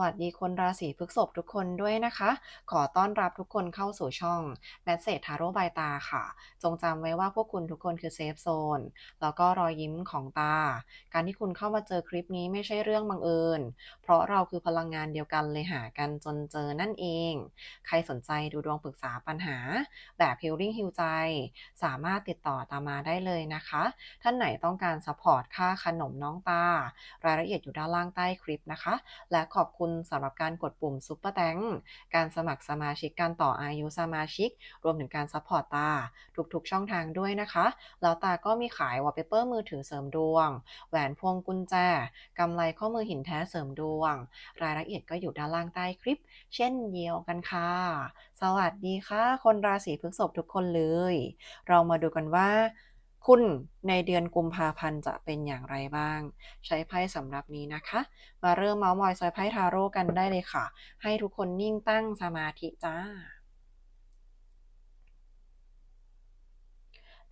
วัสดีคนราศีพฤษภทุกคนด้วยนะคะ ขอต้อนรับทุกคนเข้าสู่ช่องแมสเซจทาโร่บายตาค่ะ จงจำไว้ว่าพวกคุณทุกคนคือเซฟโซน แล้วก็รอยยิ้มของตา การที่คุณเข้ามาเจอคลิปนี้ไม่ใช่เรื่องบังเอิญ เพราะเราคือพลังงานเดียวกันเลยหากันจนเจอนั่นเอง ใครสนใจดูดวงปรึกษาปัญหา แบบฮิลลิ่งฮิลใจ สามารถติดต่อตามมาได้เลยนะคะ ท่านไหนต้องการซัพพอร์ตค่าขนมน้องตารายละเอียดอยู่ด้านล่างใต้คลิปนะคะ และขอบคุณสำหรับการกดปุ่มซุปเปอร์แตงการสมัครสมาชิกการต่ออายุสมาชิก รวมถึงการซัพพอร์ตตา ทุกๆช่องทางด้วยนะคะ แล้วตาก็มีขายวอลเปเปอร์มือถือเสริมดวง แหวนพวงกุญแจกำไลข้อมือหินแท้เสริมดวง รายละเอียดก็อยู่ด้านล่างใต้คลิป เช่นเดียวกันค่ะ สวัสดีค่ะ คนราศีพฤษภทุกคนเลย เรามาดูกันว่า คุณในเดือนกุมภาพันธ์จะเป็นอย่างไรบ้าง ใช้ไพ่สำหรับนี้นะคะ มาเริ่มเมาส์มอยซอยไพ่ทาโร่กันได้เลยค่ะ ให้ทุกคนนิ่งตั้งสมาธิจ้า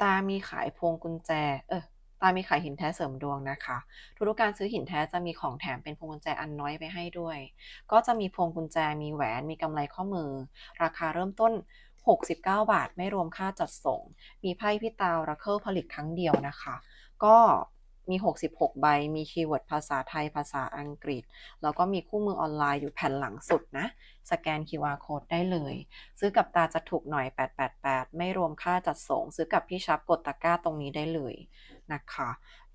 ตามีขายพวงกุญแจ เออตามีขายหินแท้เสริมดวงนะคะ ทุกการซื้อหินแท้จะมีของแถมเป็นพวงกุญแจอันน้อยไปให้ด้วย ก็จะมีพวงกุญแจ มีแหวน มีกำไลข้อมือ ราคาเริ่มต้น 69 บาท ไม่รวมค่าจัดส่ง มีไพ่พี่ตาวราเคิลผลิตครั้งเดียวนะคะ ก็มี 66 ใบ มีคีย์เวิร์ดภาษาไทย ภาษาอังกฤษ แล้วก็มีคู่มือออนไลน์อยู่แผ่นหลังสุดนะ สแกน QR Code ได้เลย ซื้อกับตาจะถูกหน่อย 888 ไม่รวมค่าจัดส่ง ซื้อกับพี่ชับกดตะกร้าตรงนี้ได้เลย นะคะ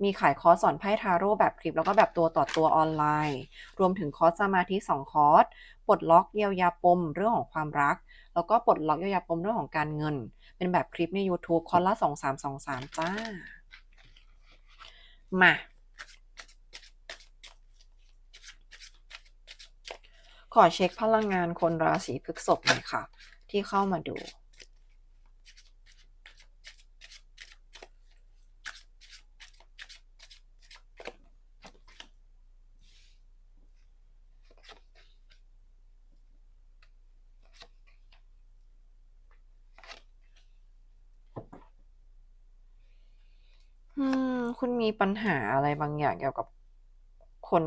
มีขายคอร์สสอนไพ่ทาโร่แบบคลิปแล้วก็แบบตัวต่อตัวออนไลน์ รวมถึงคอร์สสมาธิ2คอร์สปลดล็อกเยียวยาปมเรื่องของความรัก แล้วก็ปลดล็อกเยียวยาปมเรื่องของการเงิน เป็นแบบคลิปใน YouTube คอร์สละ2323 จ้า มาขอเช็คพลังงานคนราศีพฤษภหน่อยค่ะ ที่เข้ามาดู อืม คุณมีปัญหาอะไรบางอย่างเกี่ยวกับคน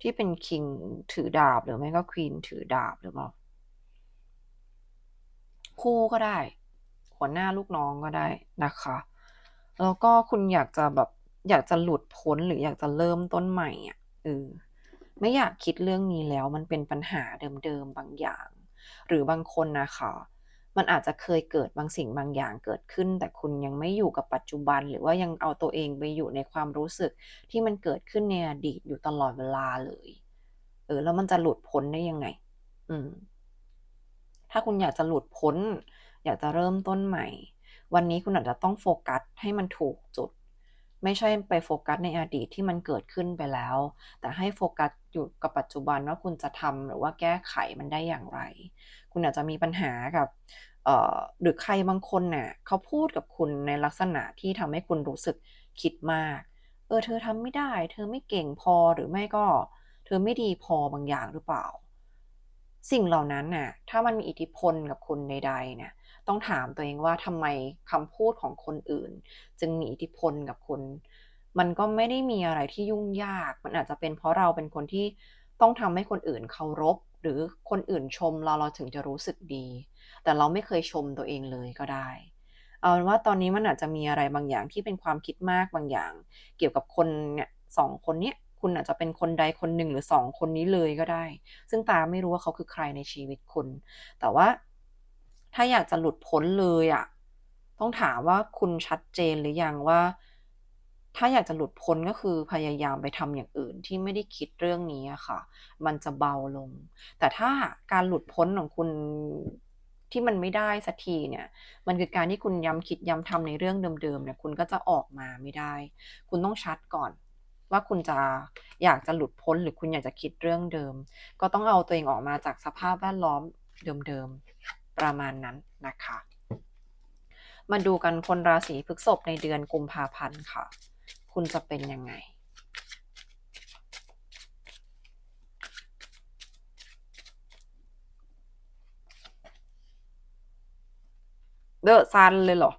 ที่เป็นคิงถือดาบหรือไม่ก็ควีนถือดาบหรือเปล่า คู่ก็ได้ หัวหน้าลูกน้องก็ได้นะคะ แล้วก็คุณอยากจะแบบอยากจะหลุดพ้นหรืออยากจะเริ่มต้นใหม่อะเออไม่อยากคิดเรื่องนี้แล้วมันเป็นปัญหาเดิมๆบางอย่าง หรือบางคนนะคะ มันอาจจะเคยเกิดบางสิ่งบางอย่างเกิดขึ้น แต่คุณยังไม่อยู่กับปัจจุบัน หรือว่ายังเอาตัวเองไปอยู่ในความรู้สึกที่มันเกิดขึ้นในอดีตอยู่ตลอดเวลาเลยเออแล้วมันจะหลุดพ้นได้ยังไง อืม ถ้าคุณอยากจะหลุดพ้น อยากจะเริ่มต้นใหม่ วันนี้คุณอาจจะต้องโฟกัสให้มันถูกจุด ไม่ใช่ไปโฟกัสในอดีตที่มันเกิดขึ้นไปแล้ว แต่ให้โฟกัสอยู่กับปัจจุบันว่าคุณจะทำหรือว่าแก้ไขมันได้อย่างไร คุณอาจจะมีปัญหากับหรือใครบางคนเนี่ยเขาพูดกับคุณในลักษณะที่ทำให้คุณรู้สึกคิดมาก เออเธอทำไม่ได้ เธอไม่เก่งพอหรือไม่ก็ เธอไม่ดีพอบางอย่างหรือเปล่า สิ่งเหล่านั้นน่ะถ้ามันมีอิทธิพลกับคุณใดๆเนี่ยต้องถามตัวเองว่าทำไมคำพูดของคนอื่น จึงมีอิทธิพลกับคุณ มันก็ไม่ได้มีอะไรที่ยุ่งยาก มันอาจจะเป็นเพราะเราเป็นคนที่ต้องทำให้คนอื่นเคารพ หรือคนอื่นชมเราเราถึงจะรู้สึกดี แต่เราไม่เคยชมตัวเองเลยก็ได้ เอาเป็นว่าตอนนี้มันอาจจะมีอะไรบางอย่างที่เป็นความคิดมากบางอย่าง เกี่ยวกับคนเนี่ย2คนเนี้ยคุณอาจจะเป็นคนใดคนหนึ่งหรือ2คนนี้เลยก็ได้ ซึ่งตาไม่รู้ว่าเขาคือใครในชีวิตคุณ แต่ว่าถ้าอยากจะหลุดพ้นเลยอะต้องถามว่าคุณชัดเจนหรือยังว่า ถ้าอยากจะหลุดพ้นก็คือพยายามไปทำอย่างอื่นที่ไม่ได้คิดเรื่องนี้อะค่ะ มันจะเบาลง แต่ถ้าการหลุดพ้นของคุณที่มันไม่ได้สักทีเนี่ย มันคือการที่คุณย้ำคิดย้ำทำในเรื่องเดิมๆเนี่ย คุณก็จะออกมาไม่ได้ คุณต้องชัดก่อนว่าคุณจะอยากจะหลุดพ้นหรือคุณอยากจะคิดเรื่องเดิม ก็ต้องเอาตัวเองออกมาจากสภาพแวดล้อมเดิมๆประมาณนั้นนะคะ มาดูกันคนราศีพฤษภในเดือนกุมภาพันธ์ค่ะ คุณจะเป็นยังไง?เดอะซันเลยเหรอ?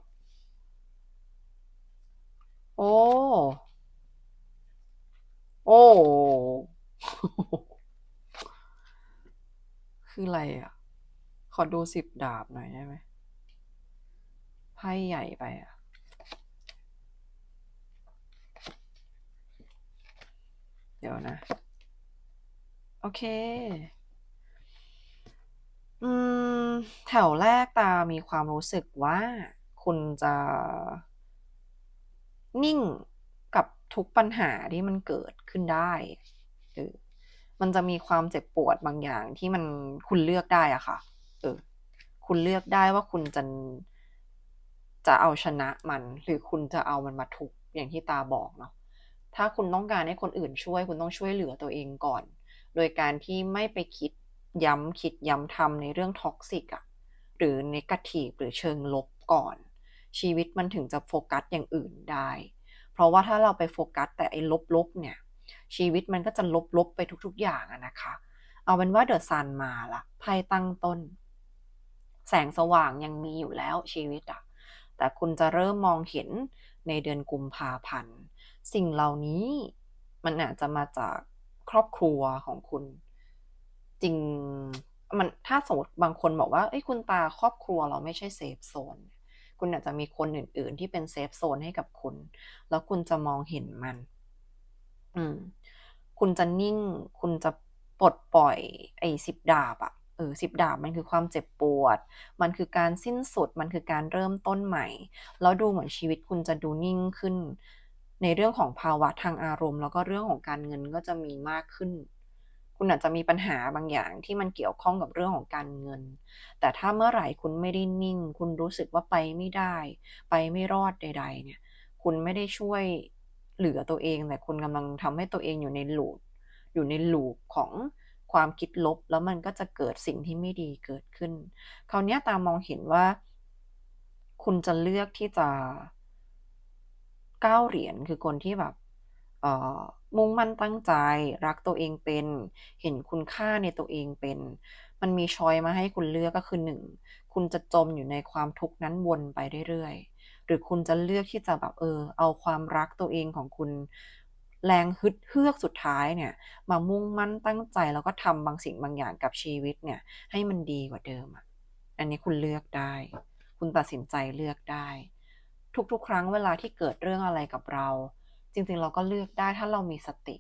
โอ้ โอ้ คืออะไรอะ ขอดูสิบดาบหน่อยได้ไหมไพ่ใหญ่ไปอะ เดี๋ยวนะ โอเค อืม แถวแรกตามีความรู้สึกว่าคุณจะนิ่งกับทุกปัญหาที่มันเกิดขึ้นได้เออมันจะมีความเจ็บปวดบางอย่างที่มันคุณเลือกได้อะค่ะ เออ คุณเลือกได้ว่าคุณจะจะเอาชนะมัน หรือคุณจะเอามันมาทุกอย่างที่ตาบอกเนาะ ถ้าคุณต้องการให้คนอื่นช่วยคุณต้องช่วยเหลือตัวเองก่อน โดยการที่ไม่ไปคิดย้ำคิดย้ำทำในเรื่องท็อกซิกอะหรือเนกาทีฟหรือเชิงลบก่อน ชีวิตมันถึงจะโฟกัสอย่างอื่นได้ เพราะว่าถ้าเราไปโฟกัสแต่ไอ้ลบๆเนี่ย ชีวิตมันก็จะลบๆไปทุกๆอย่างอะนะคะ เอาเป็นว่าเดอะซันมาละไพ่ตั้งต้น แสงสว่างยังมีอยู่แล้วชีวิตอะแต่คุณจะเริ่มมองเห็นในเดือนกุมภาพันธ์ สิ่งเหล่านี้มันอาจจะมาจากครอบครัวของคุณ จริงมันถ้าสมมติบางคนบอกว่าเอ้ยคุณตาครอบครัวเราไม่ใช่เซฟโซนคุณอาจจะมีคนอื่น ๆ ที่เป็นเซฟโซนให้กับคุณ แล้วคุณจะมองเห็นมัน อืม คุณจะนิ่ง คุณจะปลดปล่อย ไอ้สิบดาบอะเออสิบดาบมันคือความเจ็บปวด มันคือการสิ้นสุด มันคือการเริ่มต้นใหม่ แล้วดูเหมือนชีวิตคุณจะดูนิ่งขึ้น ในเรื่องของภาวะทางอารมณ์ แล้วก็เรื่องของการเงินก็จะมีมากขึ้น คุณอาจจะมีปัญหาบางอย่างที่มันเกี่ยวข้องกับเรื่องของการเงิน แต่ถ้าเมื่อไหร่คุณไม่ได้นิ่ง คุณรู้สึกว่าไปไม่ได้ ไปไม่รอดใด ๆ เนี่ย คุณไม่ได้ช่วยเหลือตัวเอง แต่คุณกำลังทำให้ตัวเองอยู่ในหลูปอยู่ในหลูปของความคิดลบ แล้วมันก็จะเกิดสิ่งที่ไม่ดีเกิดขึ้น คราวนี้ตามมองเห็นว่า คุณจะเลือกที่จะ ก้าเหรียญคือคนที่แบบมุ่งมั่นตั้งใจรักตัวเองเป็น เห็นคุณค่าในตัวเองเป็น มันมีชอยมาให้คุณเลือกก็คือหนึ่งคุณจะจมอยู่ในความทุกข์นั้นวนไปเรื่อยๆ หรือคุณจะเลือกที่จะแบบเออ เอาความรักตัวเองของคุณแรงฮึดเฮือกสุดท้ายเนี่ย มามุ่งมั่นตั้งใจแล้วก็ทำบางสิ่งบางอย่างกับชีวิตเนี่ย ให้มันดีกว่าเดิมอะอันนี้คุณเลือกได้ คุณตัดสินใจเลือกได้ ทุกๆ ครั้งเวลาที่เกิดเรื่องอะไรกับเรา จริงๆ เราก็เลือกได้ถ้าเรามีสติ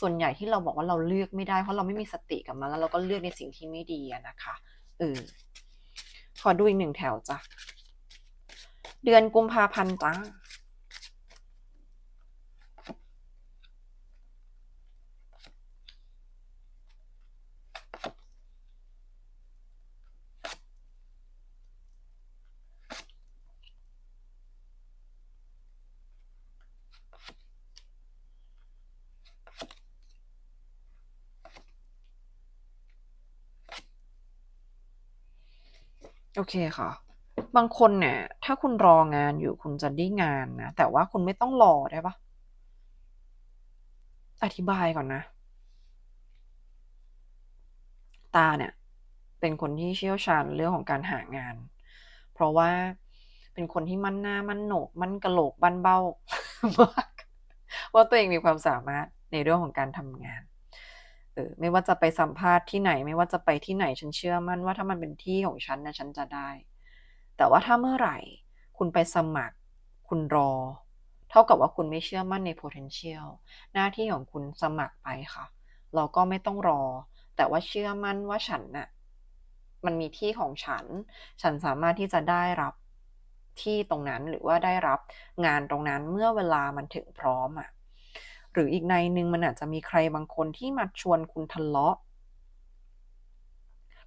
ส่วนใหญ่ที่เราบอกว่าเราเลือกไม่ได้เพราะเราไม่มีสติกับมันแล้วเราก็เลือกในสิ่งที่ไม่ดีนะคะเออขอดูอีกหนึ่งแถวจ้ะเดือนกุมภาพันธ์จ้า โอเคค่ะ บางคนเนี่ย ถ้าคุณรองานอยู่คุณจะได้งานนะ แต่ว่าคุณไม่ต้องรอได้ปะอธิบายก่อนนะ ตาเนี่ย เป็นคนที่เชี่ยวชาญเรื่องของการหางาน เพราะว่าเป็นคนที่มั่นหน้ามั่นโหนก มั่นกระโหลกบั้นเบ้ามากว่าตัวเองมีความสามารถในเรื่องของการทำงาน เออไม่ว่าจะไปสัมภาษณ์ที่ไหน ไม่ว่าจะไปที่ไหนฉันเชื่อมั่นว่าถ้ามันเป็นที่ของฉันนะฉันจะได้ แต่ว่าถ้าเมื่อไหร่ คุณไปสมัคร คุณรอ เท่ากับว่าคุณไม่เชื่อมั่นใน potential หน้าที่ของคุณสมัครไปค่ะ เราก็ไม่ต้องรอ แต่ว่าเชื่อมั่นว่าฉันน่ะมันมีที่ของฉัน ฉันสามารถที่จะได้รับที่ตรงนั้นหรือว่าได้รับงานตรงนั้นเมื่อเวลามันถึงพร้อมอะ่ะ หรืออีกในหนึ่งมันอาจจะมีใครบางคนที่มาชวนคุณทะเลาะ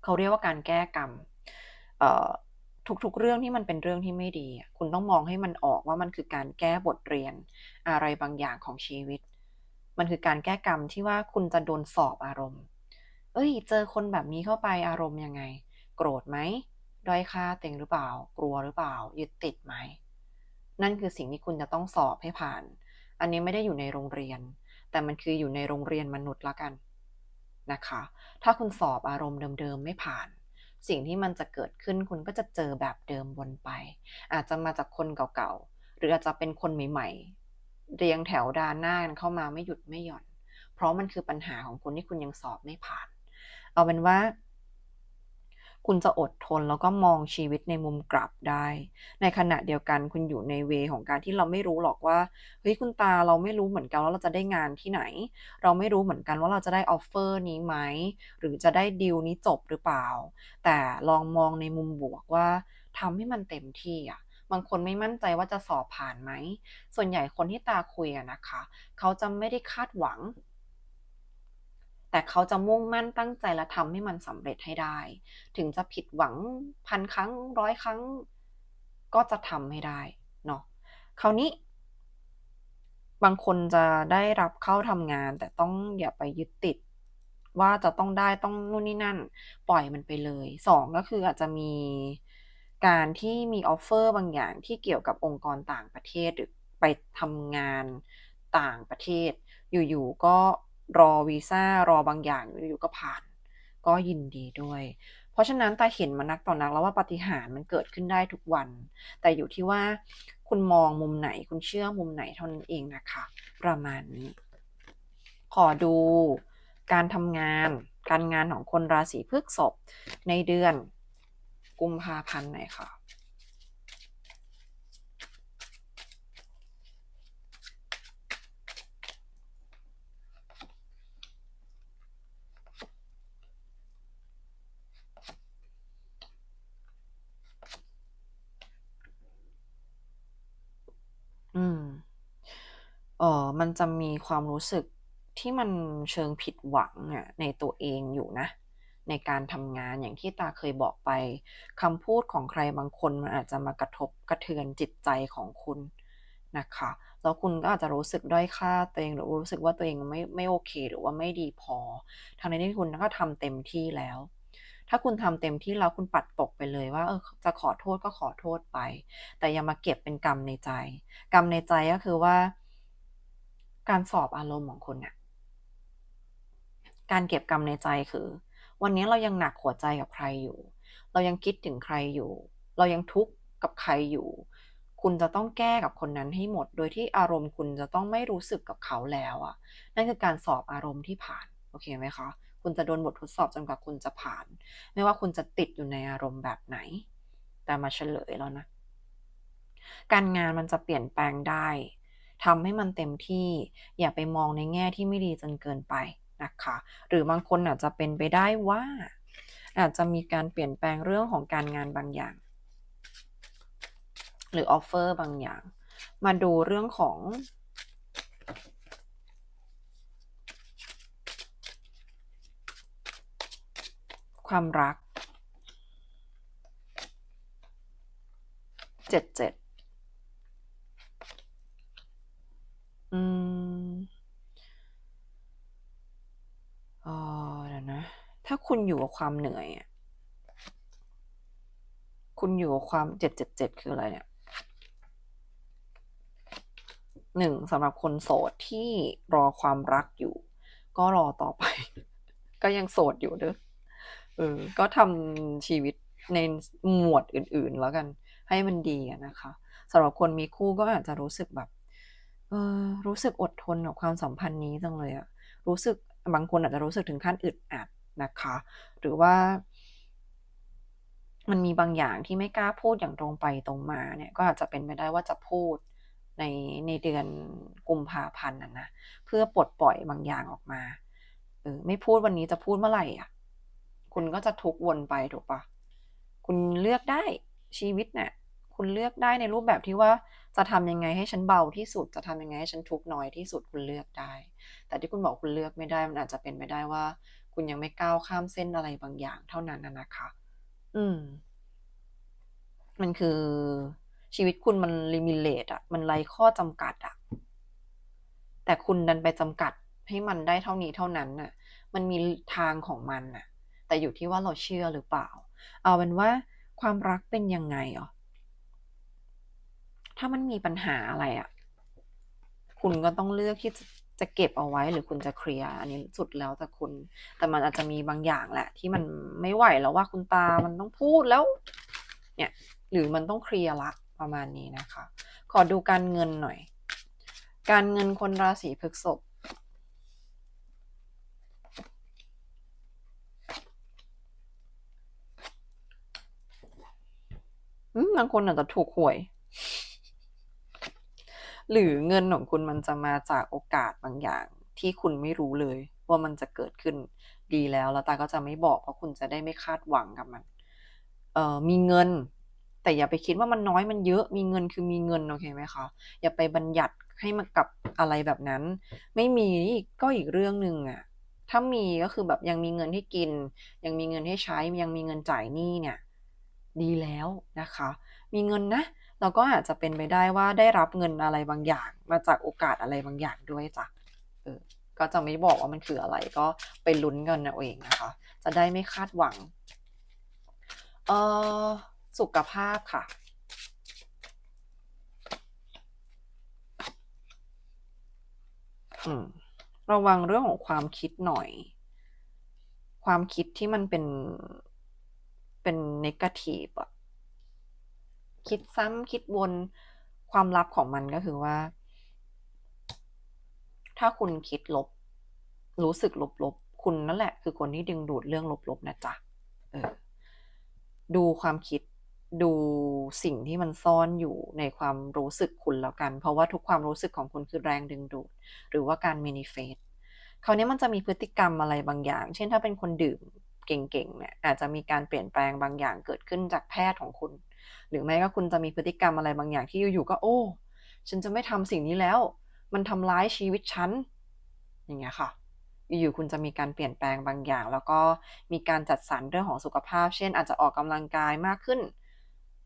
เขาเรียกว่าการแก้กรรมทุกๆ เรื่องที่มันเป็นเรื่องที่ไม่ดี คุณต้องมองให้มันออกว่ามันคือการแก้บทเรียนอะไรบางอย่างของชีวิต มันคือการแก้กรรมที่ว่าคุณจะโดนสอบอารมณ์ เอ้ย เจอคนแบบนี้เข้าไปอารมณ์ยังไง โกรธไหมด้อยค่าเต็งหรือเปล่า กลัวหรือเปล่า ยึดติดไหม นั่นคือสิ่งที่คุณจะต้องสอบให้ผ่าน อันนี้ไม่ได้อยู่ในโรงเรียน แต่มันคืออยู่ในโรงเรียนมนุษย์ละกันนะคะ ถ้าคุณสอบอารมณ์เดิมๆไม่ผ่าน สิ่งที่มันจะเกิดขึ้นคุณก็จะเจอแบบเดิมวนไป อาจจะมาจากคนเก่าๆ หรืออาจจะเป็นคนใหม่ๆ เรียงแถวดานหน้าเข้ามาไม่หยุดไม่หย่อน เพราะมันคือปัญหาของคุณที่คุณยังสอบไม่ผ่าน เอาเป็นว่า คุณจะอดทนแล้วก็มองชีวิตในมุมกลับได้ ในขณะเดียวกันคุณอยู่ในเวของการที่เราไม่รู้หรอกว่าเฮ้ยคุณตาเราไม่รู้เหมือนกันว่าเราจะได้งานที่ไหน เราไม่รู้เหมือนกันว่าเราจะได้ออฟเฟอร์นี้ไหมหรือจะได้ดีลนี้จบหรือเปล่า แต่ลองมองในมุมบวกว่าทำให้มันเต็มที่อะบางคนไม่มั่นใจว่าจะสอบผ่านไหม ส่วนใหญ่คนที่ตาคุยอะนะคะ เขาจะไม่ได้คาดหวัง แต่เขาจะมุ่งมั่นตั้งใจและทำให้มันสำเร็จให้ได้ ถึงจะผิดหวังพันครั้งร้อยครั้ง ก็จะทำให้ได้เนาะคราวนี้ บางคนจะได้รับเข้าทำงาน แต่ต้องอย่าไปยึดติด ว่าจะต้องได้ต้องนู่นนี่นั่น ปล่อยมันไปเลย2ก็คืออาจจะมีการที่มีออฟเฟอร์บางอย่างที่เกี่ยวกับองค์กรต่างประเทศหรือไปทำงานต่างประเทศ อยู่ๆก็ รอวีซ่ารอบางอย่างอยู่ก็ผ่าน ก็ยินดีด้วย เพราะฉะนั้นตาเห็นมานักต่อนักแล้วว่าปฏิหารมันเกิดขึ้นได้ทุกวัน แต่อยู่ที่ว่าคุณมองมุมไหนคุณเชื่อมุมไหนเท่านั้นเองนะคะ ประมาณนี้ ขอดูการทำงานการงานของคนราศีพฤษภในเดือนกุมภาพันธ์หน่อยค่ะ อืม เออมันจะมีความรู้สึกที่มันเชิงผิดหวังอะในตัวเองอยู่นะ ในการทำงานอย่างที่ตาเคยบอกไปคำพูดของใครบางคนมันอาจจะมากระทบกระเทือนจิตใจของคุณนะคะแล้วคุณก็อาจจะรู้สึกด้อยค่าตัวเองหรือรู้สึกว่าตัวเองไม่ไม่โอเค หรือว่าไม่ดีพอทั้งนี้ที่คุณก็ทำเต็มที่แล้ว ถ้าคุณทำเต็มที่แล้วคุณปัดตกไปเลยว่าเออจะขอโทษก็ขอโทษไป แต่อย่ามาเก็บเป็นกรรมในใจ กรรมในใจก็คือว่า การสอบอารมณ์ของคุณเนี่ยการเก็บกรรมในใจคือ วันนี้เรายังหนักหัวใจกับใครอยู่ เรายังคิดถึงใครอยู่ เรายังทุกข์กับใครอยู่ คุณจะต้องแก้กับคนนั้นให้หมด โดยที่อารมณ์คุณจะต้องไม่รู้สึกกับเขาแล้วอะนั่นคือการสอบอารมณ์ที่ผ่าน โอเคไหมคะ คุณจะโดนบททดสอบจนกว่าคุณจะผ่าน ไม่ว่าคุณจะติดอยู่ในอารมณ์แบบไหน แต่มาเฉลยแล้วนะ การงานมันจะเปลี่ยนแปลงได้ ทำให้มันเต็มที่ อย่าไปมองในแง่ที่ไม่ดีจนเกินไปนะคะ หรือบางคนอาจจะเป็นไปได้ว่า อาจจะมีการเปลี่ยนแปลงเรื่องของการงานบางอย่าง หรือออฟเฟอร์บางอย่าง มาดูเรื่องของความรักเจ็ด คุณอยู่กับความเหนื่อยคุณอยู่กับความเจ็ดเจ็ดเจ็ดคืออะไรเนี่ยหนึ่งสำหรับคนโสดที่รอความรักอยู่ ก็รอต่อไป ก็ยังโสดอยู่เด้อเออก็ทำชีวิตในหมวดอื่น ๆ แล้วกัน ให้มันดีนะคะสำหรับคนมีคู่ก็อาจจะรู้สึกแบบ เออรู้สึกอดทนกับความสัมพันธ์นี้จังเลยอะรู้สึกบางคนอาจจะรู้สึกถึงขั้นอึดอัด นะคะ หรือว่า มันมีบางอย่างที่ไม่กล้าพูดอย่างตรงไปตรงมาเนี่ย ก็อาจจะเป็นไปได้ว่าจะพูดในในเดือนกุมภาพันธ์น่ะนะเพื่อปลดปล่อยบางอย่างออกมาเออไม่พูดวันนี้จะพูดเมื่อไหร่อะ คุณก็จะทุกวนไปถูกปะคุณเลือกได้ชีวิตเนี่ยคุณเลือกได้ในรูปแบบที่ว่าจะทำยังไงให้ฉันเบาที่สุด จะทำยังไงให้ฉันทุกน้อยที่สุดคุณเลือกได้ แต่ที่คุณบอกคุณเลือกไม่ได้มันอาจจะเป็นไปได้ว่า คุณยังไม่ก้าวข้ามเส้นอะไรบางอย่างเท่านั้นน่ะนะคะ อืม มันคือชีวิตคุณมัน limitless อะมันไร้ข้อจำกัดอะแต่คุณดันไปจำกัดให้มันได้เท่านี้เท่านั้นน่ะ มันมีทางของมันน่ะ แต่อยู่ที่ว่าเราเชื่อหรือเปล่า เอาเป็นว่าความรักเป็นยังไงเหรอถ้ามันมีปัญหาอะไรอะคุณก็ต้องเลือกที่จะ จะเก็บเอาไว้หรือคุณจะเคลียร์อันนี้สุดแล้วแต่คุณ แต่มันอาจจะมีบางอย่างแหละ ที่มันไม่ไหวแล้วว่าคุณตามันต้องพูดแล้ว เนี่ย หรือมันต้องเคลียร์ละประมาณนี้นะคะ ขอดูการเงินหน่อย การเงินคนราศีพฤษภบางคนอาจจะถูกหวย หรือเงินของคุณมันจะมาจากโอกาสบางอย่าง ที่คุณไม่รู้เลยว่ามันจะเกิดขึ้นดีแล้วแล้วตาก็จะไม่บอกเพราะคุณจะได้ไม่คาดหวังกับมันเอ่อมีเงิน แต่อย่าไปคิดว่ามันน้อยมันเยอะมีเงินคือมีเงินโอเคไหมคะอย่าไปบัญญัติให้มันกับอะไรแบบนั้น ไม่มีก็อีกเรื่องหนึ่งอะถ้ามีก็คือแบบยังมีเงินให้กิน ยังมีเงินให้ใช้ยังมีเงินจ่ายหนี้เนี่ย ดีแล้วนะคะ มีเงินนะ เราก็อาจจะเป็นไปได้ว่าได้รับเงินอะไรบางอย่าง มาจากโอกาสอะไรบางอย่างด้วยจ้ะเออก็จะไม่บอกว่ามันคืออะไรก็ไปลุ้นกันเอาเองนะคะ จะได้ไม่คาดหวังเอ่อสุขภาพค่ะระวังเรื่องของความคิดหน่อย ความคิดที่มันเป็นเป็นเนกาทีฟอะ คิดซ้ำคิดวนความลับของมันก็คือว่า ถ้าคุณคิดลบ รู้สึกลบๆ คุณนั่นแหละ คือคนที่ดึงดูดเรื่องลบๆนะจ๊ะเออดูความคิดดูสิ่งที่มันซ่อนอยู่ในความรู้สึกคุณแล้วกัน เพราะว่าทุกความรู้สึกของคุณคือแรงดึงดูด หรือว่าการ manifest คราวนี้มันจะมีพฤติกรรมอะไรบางอย่าง เช่นถ้าเป็นคนดื่มเก่งๆเนี่ยอาจจะมีการเปลี่ยนแปลงบางอย่างเกิดขึ้นจากแพทย์ของคุณ หรือไม่ก็คุณจะมีพฤติกรรมอะไรบางอย่างที่อยู่ๆก็โอ้ ฉันจะไม่ทำสิ่งนี้แล้ว มันทำร้ายชีวิตฉัน อย่างเงี้ยค่ะ อยู่ๆคุณจะมีการเปลี่ยนแปลงบางอย่าง แล้วก็มีการจัดสรรเรื่องของสุขภาพ เช่น อาจจะออกกำลังกายมากขึ้น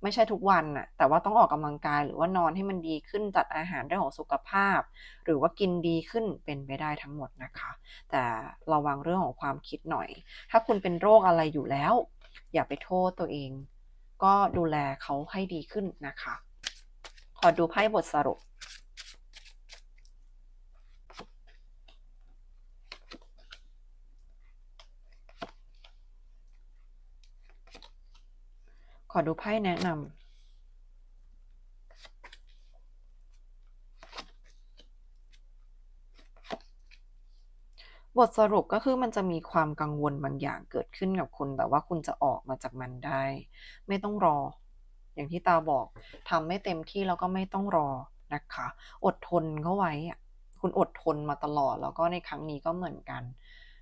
ไม่ใช่ทุกวันน่ะ แต่ว่าต้องออกกำลังกายหรือว่านอนให้มันดีขึ้น จัดอาหารเรื่องของสุขภาพ หรือว่ากินดีขึ้นเป็นไปได้ทั้งหมดนะคะ แต่ระวังเรื่องของความคิดหน่อย ถ้าคุณเป็นโรคอะไรอยู่แล้วอย่าไปโทษตัวเอง ก็ดูแลเขาให้ดีขึ้นนะคะ ขอดูไพ่บทสรุป ขอดูไพ่แนะนำ ทสรุปก็คือมันจะมีความกังวลบางอย่างเกิดขึ้นกับคุณแต่ว่าคุณจะออกมาจากมันได้ ไม่ต้องรอ อย่างที่ตาบอกทำไม่เต็มที่แล้วก็ไม่ต้องรอนะคะ อดทนเข้าไว้คุณอดทนมาตลอดแล้วก็ในครั้งนี้ก็เหมือนกัน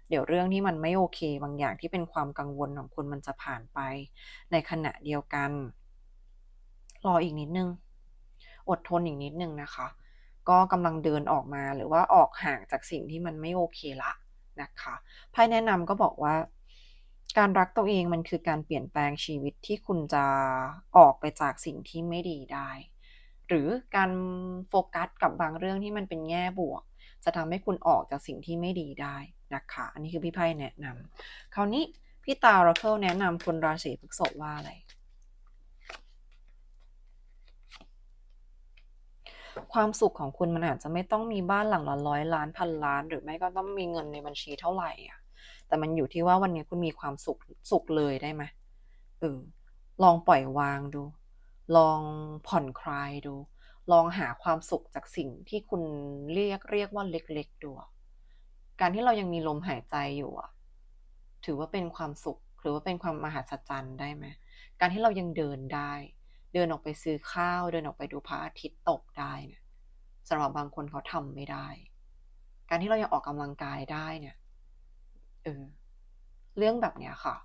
เดี๋ยวเรื่องที่มันไม่โอเค บางอย่างที่เป็นความกังวลของคุณมันจะผ่านไป ในขณะเดียวกัน รออีกนิดนึง อดทนอีกนิดนึงนะคะก็กำลังเดินออกมาหรือว่าออกห่างจากสิ่งที่มันไม่โอเคล้ว นะคะไพ่แนะนำก็บอกว่า การรักตัวเองมันคือการเปลี่ยนแปลงชีวิตที่คุณจะออกไปจากสิ่งที่ไม่ดีได้ หรือการโฟกัสกับบางเรื่องที่มันเป็นแง่บวก จะทำให้คุณออกจากสิ่งที่ไม่ดีได้นะคะ อันนี้คือพี่ไพ่แนะนำคราวนี้พี่ตา Oracle แนะนำคนราศีพฤษภว่าอะไร? ความสุขของคุณมันอาจจะไม่ต้องมีบ้านหลังละ100ล้านพันล้าน หรือไม่ก็ต้องมีเงินในบัญชีเท่าไหร่อะแต่มันอยู่ที่ว่าวันนี้คุณมีความสุขสุขเลยได้ไหม?เออลองปล่อยวางดู ลองผ่อนคลายดู ลองหาความสุขจากสิ่งที่คุณเรียกเรียกว่าเล็กๆดูการที่เรายังมีลมหายใจอยู่อะถือว่าเป็นความสุขถือว่าเป็นความมหัศจรรย์ได้ไหม?การที่เรายังเดินได้ เดินออกไปซื้อข้าว เดินออกไปดูพระอาทิตย์ตกได้เนี่ยสำหรับบางคนเขาทำไม่ได้ การที่เรายังออกกำลังกายได้เนี่ยเออเรื่องแบบเนี้ยค่ะ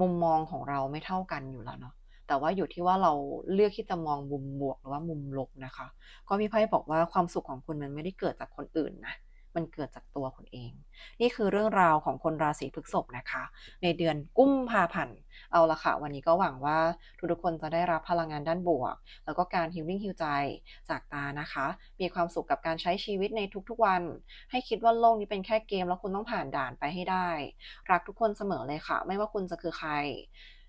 มุมมองของเราไม่เท่ากันอยู่แล้วเนาะแต่ว่าอยู่ที่ว่าเราเลือกที่จะมองมุมบวกหรือว่ามุมลบนะคะ ก็พี่ไพ่บอกว่าความสุขของคุณมันไม่ได้เกิดจากคนอื่นนะ มันเกิดจากตัวคุณเอง นี่คือเรื่องราวของคนราศีพฤษภนะคะ ในเดือนกุมภาพันธ์เอาละค่ะ วันนี้ก็หวังว่าทุกๆคนจะได้รับพลังงานด้านบวก แล้วก็การ healing heal ใจจากตานะคะ มีความสุขกับการใช้ชีวิตในทุกๆวัน ให้คิดว่าโลกนี้เป็นแค่เกมแล้วคุณต้องผ่านด่านไปให้ได้ รักทุกคนเสมอเลยค่ะ ไม่ว่าคุณจะคือใคร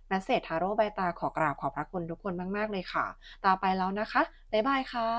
เมสเสจทาโรต์ by ตาขอกราบขอบพระคุณทุกคนมาก ๆ เลยค่ะ ตาไปแล้วนะคะ บ๊ายบายค่ะ